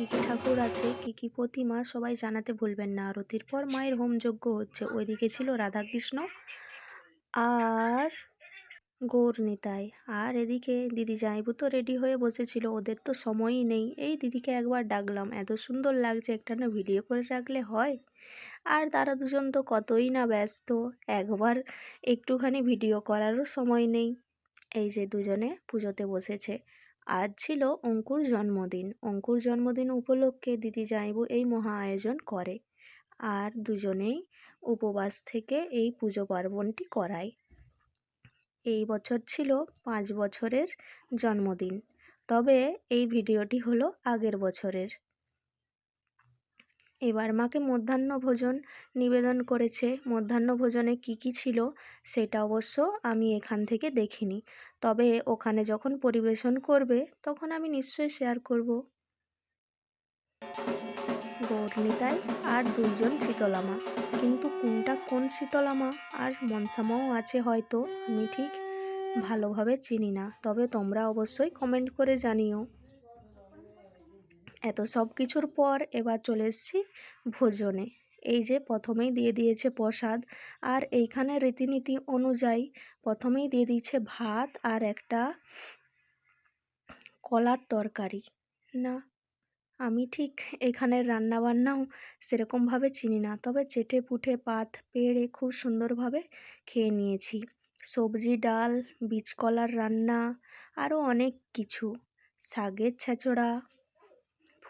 ঠাকুর আছে, কী কী প্রতিমা সবাই জানাতে ভুলবেন না। আরতির পর মায়ের হোমযজ্ঞ হচ্ছে। ওইদিকে ছিল রাধাকৃষ্ণ আর গৌর নিতাই আর এদিকে দিদি জামাইবু তো রেডি হয়ে বসেছিল। ওদের তো সময়ই নেই। এই দিদিকে একবার ডাকলাম। এত সুন্দর লাগছে একটা না ভিডিও করে রাখলে হয়? আর তারা দুজন তো কতই না ব্যস্ত। একবার একটুখানি ভিডিও করারও সময় নেই। এই যে দুজনে পুজোতে বসেছে। আজ ছিল অঙ্কুর জন্মদিন। অঙ্কুর জন্মদিন উপলক্ষে দিদি জাইবু এই মহা আয়োজন করে আর দুজনেই উপবাস থেকে এই পুজো পার্বণটি করায়। এই বছর ছিল পাঁচ বছরের জন্মদিন। তবে এই ভিডিওটি হলো আগের বছরের। এবার মাকে মধ্যাহ্ন ভোজন নিবেদন করেছে। মধ্যাহ্ন ভোজনে কি কি ছিল সেটা অবশ্য আমি এখান থেকে দেখিনি। তবে ওখানে যখন পরিবেশন করবে, তখন আমি নিশ্চয়ই শেয়ার করব। গৌরনিতাই আর দুইজন শীতলামা। কিন্তু কোনটা কোন শীতলামা আর মনসামাও আছে হয়তো, আমি ঠিক ভালোভাবে চিনি না। তবে তোমরা অবশ্যই কমেন্ট করে জানিও। এত সব কিছুর পর এবার চলে এসেছি ভোজনে। এই যে প্রথমেই দিয়ে দিয়েছে প্রসাদ আর এইখানে রীতিনীতি অনুযায়ী প্রথমেই দিয়ে দিয়েছে ভাত আর একটা কলার তরকারি। না, আমি ঠিক এখানের রান্নাবান্নাও সেরকমভাবে চিনি না, তবে চেটে পুটে পাত পেড়ে খুব সুন্দরভাবে খেয়ে নিয়েছি। সবজি, ডাল, বীজকলার রান্না, আরও অনেক কিছু। শাকের ছেঁচড়া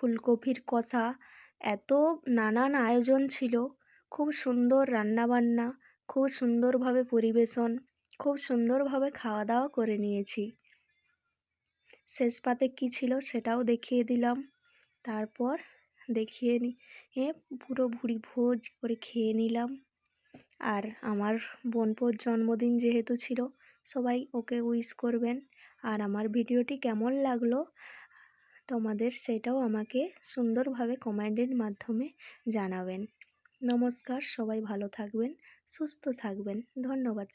ফুলকপির কষা, এত নানান আয়োজন ছিল। খুব সুন্দর রান্নাবান্না, খুব সুন্দরভাবে পরিবেশন, খুব সুন্দরভাবে খাওয়া দাওয়া করে নিয়েছি। শেষ পাতে কী ছিল সেটাও দেখিয়ে দিলাম। তারপর দেখিয়ে নি, এ পুরো ভুড়ি ভোজ করে খেয়ে নিলাম। আর আমার বোনপোর জন্মদিন যেহেতু ছিল, সবাই ওকে উইশ করবেন। আর আমার ভিডিওটি কেমন লাগল তোমাদের সেটাও আমাকে সুন্দরভাবে কমেন্টের মাধ্যমে জানাবেন। নমস্কার সবাই ভালো থাকবেন সুস্থ থাকবেন। ধন্যবাদ